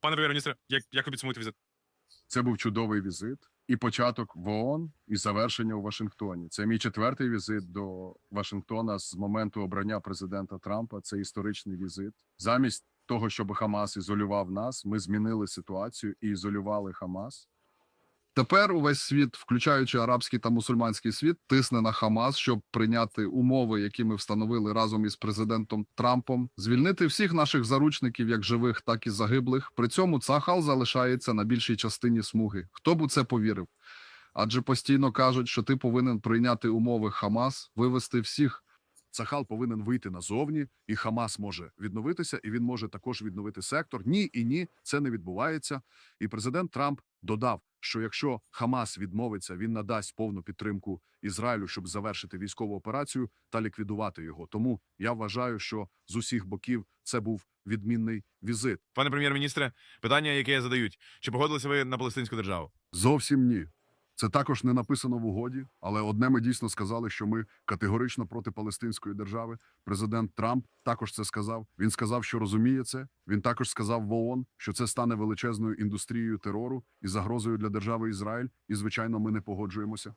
Пане прем'єр-міністре, як, як підсумуєте візит? Це був чудовий візит. І початок в ООН, і завершення у Вашингтоні. Це мій четвертий візит до Вашингтона з моменту обрання президента Трампа. Це історичний візит. Замість того, щоб Хамас ізолював нас, ми змінили ситуацію і ізолювали Хамас. Тепер увесь світ, включаючи арабський та мусульманський світ, тисне на Хамас, щоб прийняти умови, які ми встановили разом із президентом Трампом, звільнити всіх наших заручників, як живих, так і загиблих. При цьому Цахал залишається на більшій частині смуги. Хто б у це повірив? Адже постійно кажуть, що ти повинен прийняти умови Хамас, вивести всіх. Цахал повинен вийти назовні, і Хамас може відновитися, і він може також відновити сектор. Ні і ні, це не відбувається. І президент Трамп додав, що якщо Хамас відмовиться, він надасть повну підтримку Ізраїлю, щоб завершити військову операцію та ліквідувати його. Тому я вважаю, що з усіх боків це був відмінний візит. Пане прем'єр-міністре, питання, яке задають: чи погодилися ви на палестинську державу? Зовсім ні. Це також не написано в угоді, але одне ми дійсно сказали, що ми категорично проти палестинської держави. Президент Трамп також це сказав. Він сказав, що розуміє це. Він також сказав в ООН, що це стане величезною індустрією терору і загрозою для держави Ізраїль. І звичайно, ми не погоджуємося.